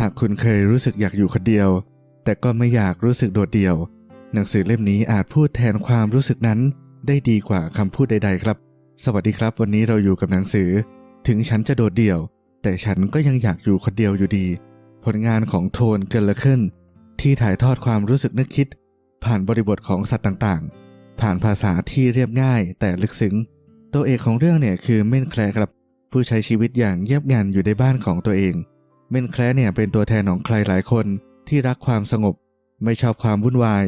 หากคุณเคยรู้สึกอยากอยู่คนเดียว แต่ก็ไม่อยากรู้สึกโดดเดี่ยว หนังสือเล่มนี้อาจพูดแทนความรู้สึกนั้น ได้ดีกว่าคำพูดใด ๆ ครับ สวัสดีครับ วันนี้เราอยู่กับหนังสือ ถึงฉันจะโดดเดี่ยว แต่ฉันก็ยังอยากอยู่คนเดียวอยู่ดี ผลงานของโทนเกินละขึ้น ที่ถ่ายทอดความรู้สึกนึกคิด ผ่านบริบทของสัตว์ต่างๆ ผ่านภาษาที่เรียบง่าย แต่ลึกซึ้ง ตัวเอกของเรื่องเนี่ยคือเม่นแคลครับ ผู้ใช้ชีวิตอย่างเยียบงันอยู่ในบ้านของตัวเอง เมนแคลเนี่ยเป็นตัวแทนของใครหลายคนที่รักความสงบ ไม่ชอบความวุ่นวาย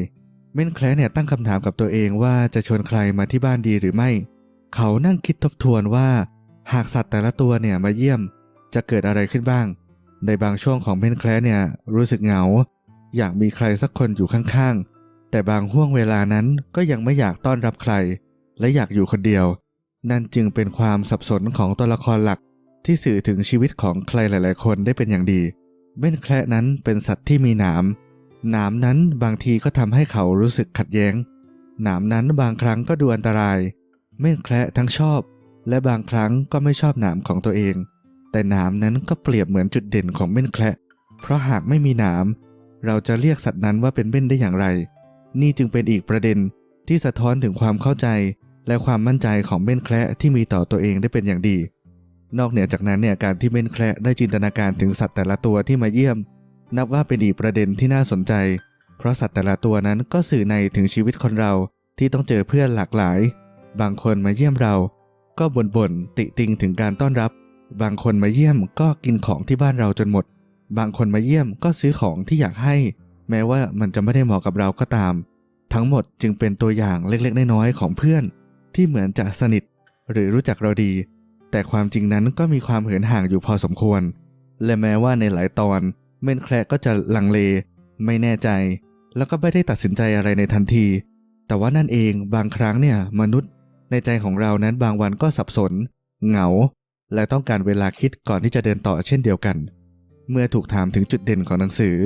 เมนแคลเนี่ยตั้งคำถามกับตัวเองว่าจะชวนใครมาที่บ้านดีหรือไม่ เขานั่งคิดทบทวนว่า หากสัตว์แต่ละตัวเนี่ยมาเยี่ยม จะเกิดอะไรขึ้นบ้าง ในบางช่วงของเมนแคลเนี่ยรู้สึกเหงา อยากมีใครสักคนอยู่ข้างๆ แต่บางห่วงเวลานั้นก็ยังไม่อยากต้อนรับใคร และอยากอยู่คนเดียว นั่นจึงเป็นความสับสนของตัวละครหลัก ที่สื่อถึงชีวิตของใครหลาย ๆ คนได้เป็นอย่างดีเม่นแคระนั้นเป็นสัตว์ที่มีหนามหนามนั้นบางทีก็ทำให้เขารู้สึกขัดแย้ง หนามนั้นบางครั้งก็ดูอันตราย เม่นแคระทั้งชอบ และบางครั้งก็ไม่ชอบหนามของตัวเอง แต่หนามนั้นก็เปรียบเหมือนจุดเด่นของเม่นแคระเพราะหากไม่มีหนามเราจะเรียกสัตว์นั้นว่าเป็นเม่นได้อย่างไร นี่จึงเป็นอีกประเด็นที่สะท้อนถึงความเข้าใจ และความมั่นใจของเม่นแคระที่มีต่อตัวเองได้เป็นอย่างดี นอกเหนือจากนั้นเนี่ยการที่เม่นแคระได้จินตนาการถึงสัตว์แต่ละตัวที่มาเยี่ยม นับว่าเป็นอีกประเด็นที่น่าสนใจ เพราะสัตว์แต่ละตัวนั้นก็สื่อในถึงชีวิตคนเราที่ต้องเจอเพื่อนหลากหลาย บางคนมาเยี่ยมเรา ก็บ่บ่นๆติติงถึงการต้อนรับ บางคนมาเยี่ยมก็กินของที่บ้านเราจนหมด บางคนมาเยี่ยมก็ซื้อของที่อยากให้ แม้ว่ามันจะไม่ได้เหมาะกับเราก็ตาม ทั้งหมดจึงเป็นตัวอย่างเล็กๆน้อยๆของเพื่อน ที่เหมือนจะสนิท หรือรู้จักเราดี แต่ความจริงนั้นก็มีความเหินห่างอยู่พอสมควร และแม้ว่าในหลายตอนเมนแคร์ก็จะลังเล ไม่แน่ใจ แล้วก็ไม่ได้ตัดสินใจอะไรในทันที แต่ว่านั่นเองบางครั้งเนี่ยมนุษย์ ในใจของเรานั้นบางวันก็สับสน เหงา และต้องการเวลาคิดก่อนที่จะเดินต่อเช่นเดียวกัน เมื่อถูกถามถึงจุดเด่นของหนังสือ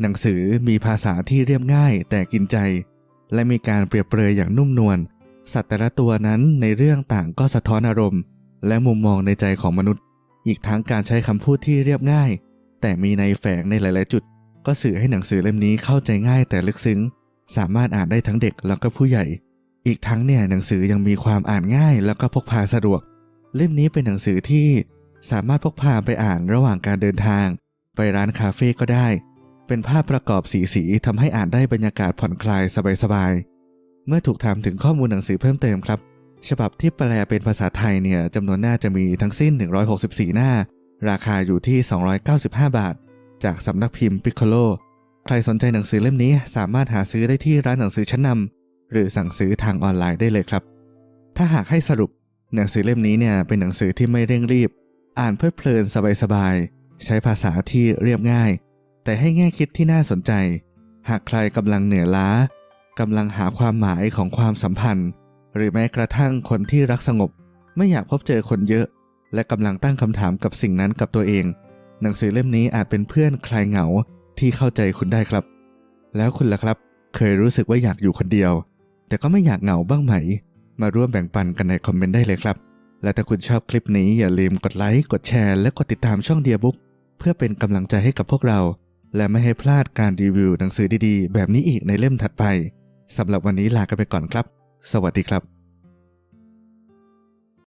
หนังสือมีภาษาที่เรียบง่ายแต่กินใจ และมีการเปรียบเปรยอย่างนุ่มนวลสัตว์แต่ละตัวนั้นในเรื่องต่างก็สะท้อนอารมณ์ และมุมมองในใจของมนุษย์ อีกทั้งการใช้คำพูดที่เรียบง่าย แต่มีในแฝงในหลาย ๆ จุด ก็สื่อให้หนังสือเล่มนี้เข้าใจง่ายแต่ลึกซึ้ง สามารถอ่านได้ทั้งเด็กแล้วก็ผู้ใหญ่ อีกทั้งเนี่ยหนังสือยังมีความอ่านง่ายแล้วก็พกพาสะดวก เล่มนี้เป็นหนังสือที่สามารถพกพาไปอ่านระหว่างการเดินทาง ไปร้านคาเฟ่ก็ได้ เป็นภาพประกอบสีสีทำให้อ่านได้บรรยากาศผ่อนคลายสบายๆเมื่อถูกถามถึงข้อมูลหนังสือเพิ่มเติมครับ ฉบับที่แปลเป็นภาษาไทยเนี่ยจำนวนหน้าจะมีทั้งสิ้น 164 หน้า ราคาอยู่ที่ 295 บาท จากสำนักพิมพ์ Piccolo ใครสนใจหนังสือเล่มนี้สามารถหาซื้อได้ที่ร้านหนังสือชั้นนำหรือสั่งซื้อทางออนไลน์ได้เลยครับ ถ้าหากให้สรุปหนังสือเล่มนี้เนี่ยเป็นหนังสือที่ไม่เร่งรีบ อ่านเพลิดเพลินสบายๆใช้ภาษาที่เรียบง่าย แต่ให้แง่คิดที่น่าสนใจ หากใครกำลังเหนื่อยล้ากำลังหาความหมายของความสัมพันธ์ หรือแม้กระทั่งคนที่รักสงบ ไม่อยากพบเจอคนเยอะ และกำลังตั้งคำถามกับสิ่งนั้นกับตัวเอง หนังสือเล่มนี้อาจเป็นเพื่อนคลายเหงาที่เข้าใจคุณได้ครับ แล้วคุณล่ะครับ เคยรู้สึกว่าอยากอยู่คนเดียว แต่ก็ไม่อยากเหงาบ้างไหม มาร่วมแบ่งปันกันในคอมเมนต์ได้เลยครับและถ้าคุณชอบคลิปนี้อย่าลืมกดไลค์ กดแชร์ และกดติดตามช่องเดียบุ๊กเพื่อเป็นกำลังใจให้กับพวกเรา และไม่ให้พลาดการรีวิวหนังสือดีๆ แบบนี้อีกในเล่มถัดไปสำหรับวันนี้ลากันไปก่อนครับ สวัสดีครับ